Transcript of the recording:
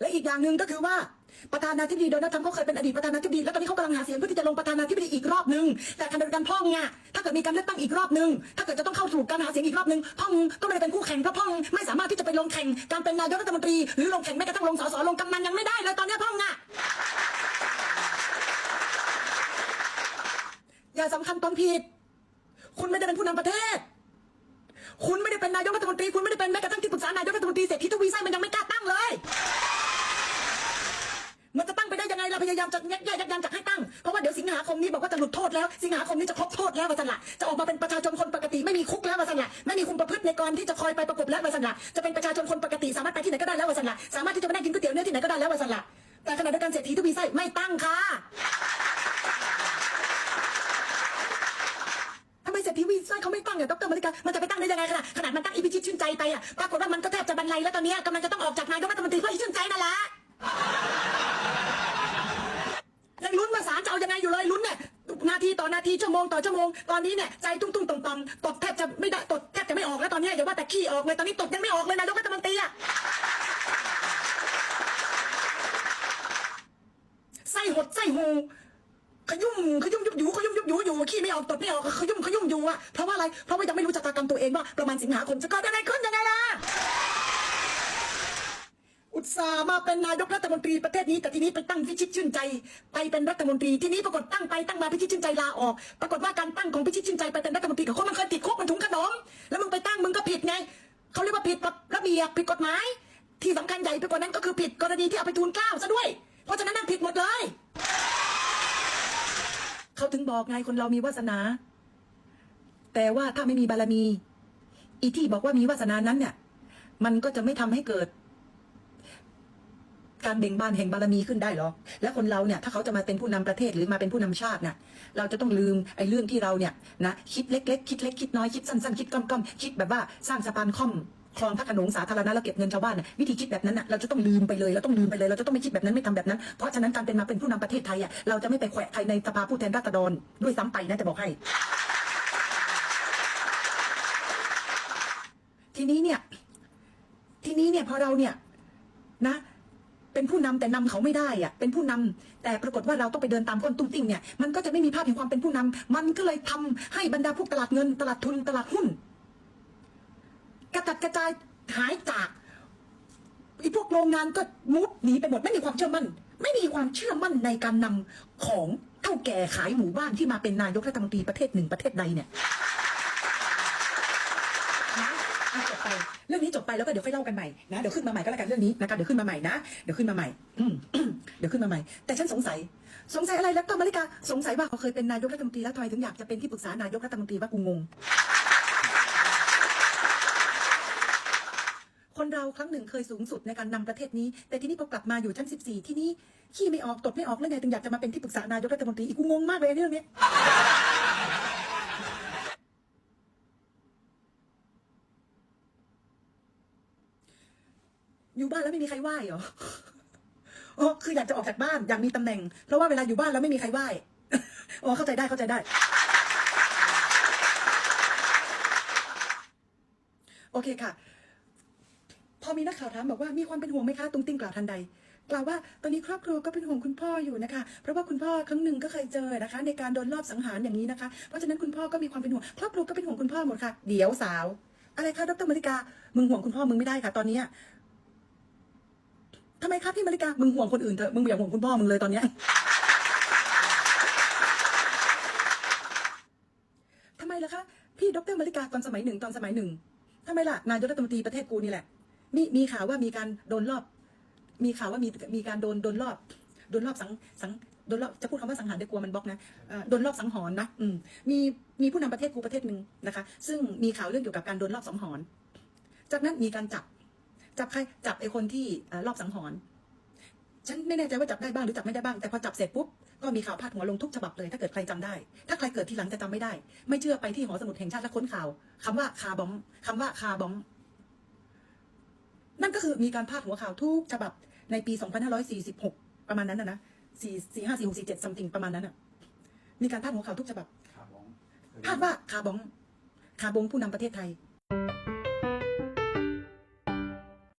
และอีกอย่างหนึ่งก็คือว่าประธานาธิบดีโดนัลด์ทรัมป์เขาเคยเป็นอดีตประธานาธิบดีแล้วตอนนี้เขากำลังหาเสียงเพื่อที่จะลงประธานาธิบดีอีกรอบหนึ่งแต่ขณะเดียวกันพ่องเนี่ยถ้าเกิดมีการเลือกตั้งอีกรอบหนึ่งถ้าเกิดจะต้องเข้าสู่การหาเสียงอีกรอบหนึ่งพ่องก็ไม่ได้เป็นคู่แข่งเพราะพ่องไม่สามารถที่จะไปลงแข่งการเป็นนายกรัฐมนตรีหรือลงแข่งแม้กระทั่งลงสสลงกำนันยังไม่ได้เลยตอนนี้พ่องอะอย่าสำคัญตอนผิด คุณไม่ได้เป็นผู้นำประเทศ คุณไม่ได้เป็นนายกรัฐมนตรีคุณไม่ได้เป็นแม้กระทั่งที่ปรึกษานายกรัฐมนตรีเศรษฐีทวีไส้มันยังไม่กล้าตั้งเลย มันจะตั้งไปได้ยังไงเราพยายามจะแยกแยกยันจะให้ตั้งเพราะว่าเดี๋ยวสิงหาคมนี้บอกว่าจะหลุดโทษแล้ว สิงหาคมนี้จะครบโทษแล้ววาสันละจะออกมาเป็นประชาชนคนปกติไม่มีคุกแล้ววาสันละไม่มีคุมประพฤติในกรที่จะคอยไปประกบแล้ววาสันละจะเป็นประชาชนคนปกติสามารถไปที่ไหนก็ได้แล้ววาสันละสามารถที่จะไปนั่งกินก๋วยเตี๋ยวเนื้อที่ไหนก็ได้แล้ววาสันละแต่ขณะเดียวกันเศรษฐีทวีไส้ไม่ตั้งค่ะทำไมเศรษฐีวีซ่าเขาไม่ตั้งเนี่ยดรมาริกามันจะไปตั้งได้ยังไงขนาดขนาดมันตั้งอีพิชิตชื่นใจไปอะปรากฏว่ามันก็แทบจะบรรลัยแล้วตอนนี้กำลังจะต้องออกจากนายกรัฐมนตรีเพื่อให้ชื่นใจนั่นแหละ ยังลุ้นว่าศาลจะเอายังไงอยู่เลยลุ้นเนี่ยนาทีต่อนาทีชั่วโมงต่อชั่วโมงตอนนี้เนี่ยใจตุ้งตุ้งต่อมต่อมตดแทบจะไม่ได้ตดแทบจะไม่ออกแล้วตอนนี้อย่าว่าแต่ขี้ออกเลยตอนนี้ตดยังไม่ออกเลยนายกรัฐมนตรีอะไส้หดไส้หูขยุ่มขยุ่มยุบอยู่ขยุ่มยุบอยู่อยู่ขี้ไม่ออกตดไม่ออกขยุ่มขยุ่มอยู่อะเพราะว่าอะไรเพราะว่ายังไม่รู้ชะตากรรมตัวเองว่าประมาณสิงหาคมจะเกิดอะไรขึ้นยังไงล่ะ อุตส่าห์มาเป็นนายกรัฐมนตรีประเทศนี้ แต่ทีนี้ไปตั้งพิชิตชื่นใจ ไปเป็นรัฐมนตรีที่นี้ปรากฏตั้งไปตั้งมาพิชิตชื่นใจลาออก ปรากฏว่าการตั้งของพิชิตชื่นใจไปเป็นรัฐมนตรีกับคนมันเคยติดคุกมันถุงขนมแล้วมึงไปตั้งมึงก็ผิดไงเขาเรียกว่าผิดระเบียบผิดกฎหมาย ที่สำคัญใหญ่ไปกว่านั้นก็คือผิดกรณีที่เอาไปทูลเกล้าซะด้วย เพราะฉะนั้นนั่นผิดหมดเลยเขาถึงบอกไงคนเรามีวาสนา แต่ว่าถ้าไม่มีบารมี อีที่บอกว่ามีวาสนานั้นเนี่ยมันก็จะไม่ทำให้เกิด การเบ่งบานแห่งบารมีขึ้นได้หรอ และคนเราเนี่ยถ้าเขาจะมาเป็นผู้นำประเทศหรือมาเป็นผู้นำชาติน่ะเราจะต้องลืมไอ้เรื่องที่เราเนี่ยนะคิดเล็ก ๆ คิดเล็กคิดน้อยคิดสั้นๆคิดก้อมๆคิดแบบว่าสร้างสะพานค่อมคลองพระขนงสาธารณะแล้วเก็บเงินชาวบ้านวิธีคิดแบบนั้นน่ะเราจะต้องลืมไปเลยเราต้องลืมไปเลยเราจะต้องไม่คิดแบบนั้นไม่ทำแบบนั้น เพราะฉะนั้นการเป็นมาเป็นผู้นำประเทศไทยอะเราจะไม่ไปแขวะใครในสภาผู้แทนราษฎรด้วยซ้ำไปนะจะบอกให้ ทีนี้เนี่ย ทีนี้เนี่ยพอเราเนี่ยนะ เป็นผู้นำแต่นำเขาไม่ได้อะเป็นผู้นำแต่ปรากฏว่าเราต้องไปเดินตามก้นตุ้งติ้งเนี่ยมันก็จะไม่มีภาพแห่งความเป็นผู้นำมันก็เลยทำให้บรรดาพวกตลาดเงินตลาดทุนตลาดหุ้น กระจัดกระจายหายจากไอ้พวกโรงงานก็มุดหนีไปหมดไม่มีความเชื่อมั่น ไม่มีความเชื่อมั่นในการนำของเท่าแก่ขายหมู่บ้านที่มาเป็นนายกรัฐมนตรีประเทศหนึ่งประเทศใดเนี่ยนะอะจบไป เรื่องนี้จบไปแล้วก็เดี๋ยวค่อยเล่ากันใหม่นะเดี๋ยวขึ้นมาใหม่ก็แล้วกันเรื่องนี้นะคะเดี๋ยวขึ้นมาใหม่นะเดี๋ยวขึ้นมาใหม่เดี๋ยวขึ้นมาใหม่ แต่ฉันสงสัย สงสัยอะไรแล้วก็มาริกาสงสัยว่าเขาเคยเป็นนายกรัฐมนตรีแล้วทำไมถึงอยากจะเป็นที่ปรึกษานายกรัฐมนตรีว่ากูงงคนเราครั้งหนึ่งเคยสูงสุดในการนำประเทศนี้ แต่ที่นี้พอกลับมาอยู่ชั้น 14 ที่นี้ขี้ไม่ออกตดไม่ออกแล้วไงถึงอยากจะมาเป็นที่ปรึกษานายกรัฐมนตรีอีกกูงงมากเลยเรื่องนี้ อยู่บ้านแล้วไม่มีใครไหว้เหรออ๋อคืออยากจะออกจากบ้านอยากมีตำแหน่ง เพราะว่าเวลาอยู่บ้านแล้วไม่มีใครไหว้อ๋อเข้าใจได้เข้าใจได้ โอเคค่ะ พอมีนักข่าวถามบอกว่ามีความเป็นห่วงไหมคะตุ้งติ้งกล่าวทันใดกล่าวว่าตอนนี้ครอบครัวก็เป็นห่วงคุณพ่ออยู่นะคะ เพราะว่าคุณพ่อครั้งหนึ่งก็เคยเจอนะคะ ในการโดนลอบสังหารอย่างนี้นะคะ เพราะฉะนั้นคุณพ่อก็มีความเป็นห่วงครอบครัวก็เป็นห่วงคุณพ่อหมดค่ะ เดี๋ยวสาว อะไรคะดรมริกา มึงห่วงคุณพ่อมึงไม่ได้ค่ะ ตอนนี้ ทำไมคะพี่มาริกา มึงห่วงคนอื่นเถอะ มึงอย่าห่วงคุณพ่อมึงเลยตอนเนี้ยทำไมล่ะคะ พี่ดรมาริกาตอนสมัยหนึ่งตอนสมัยหนึ่งทำไมล่ะ นายกรัฐมนตรีประเทศกูนี่แหละ มีมีข่าวว่ามีการโดนรอบ มีข่าวว่ามีมีการโดนโดนรอบ โดนรอบสังสังโดนรอบจะพูดคำว่าสังหารเดี๋ยวกลัวมันบล็อกนะโดนรอบสังหรณ์นะอืมมีมีผู้นำประเทศกูประเทศหนึ่งนะคะ ซึ่งมีข่าวเรื่องเกี่ยวกับการโดนรอบสังหรณ์จากนั้นมีการจับ จับใครจับไอ้คนที่เอ่อรอบสังหรณ์ฉันไม่แน่ใจว่าจับได้บ้างหรือจับไม่ได้บ้างแต่พอจับเสร็จปุ๊บก็มีข่าวพาดหัวลงทุกฉบับเลย ถ้าเกิดใครจำได้ ถ้าใครเกิดทีหลังจะจำไม่ได้ ไม่เชื่อไปที่หอสมุดแห่งชาติและค้นข่าวคำว่าคาร์บอมคำว่าคาร์บอมนั่นก็คือมีการพาดหัวข่าวทุกฉบับในปี 2546 ประมาณนั้นนะนะ4 4 5 4 6 4 7 something ประมาณนั้นอะ มีการพาดหัวข่าวทุกฉบับขาบ้องพาดว่าคาร์บองคาร์บงผู้นำประเทศไทย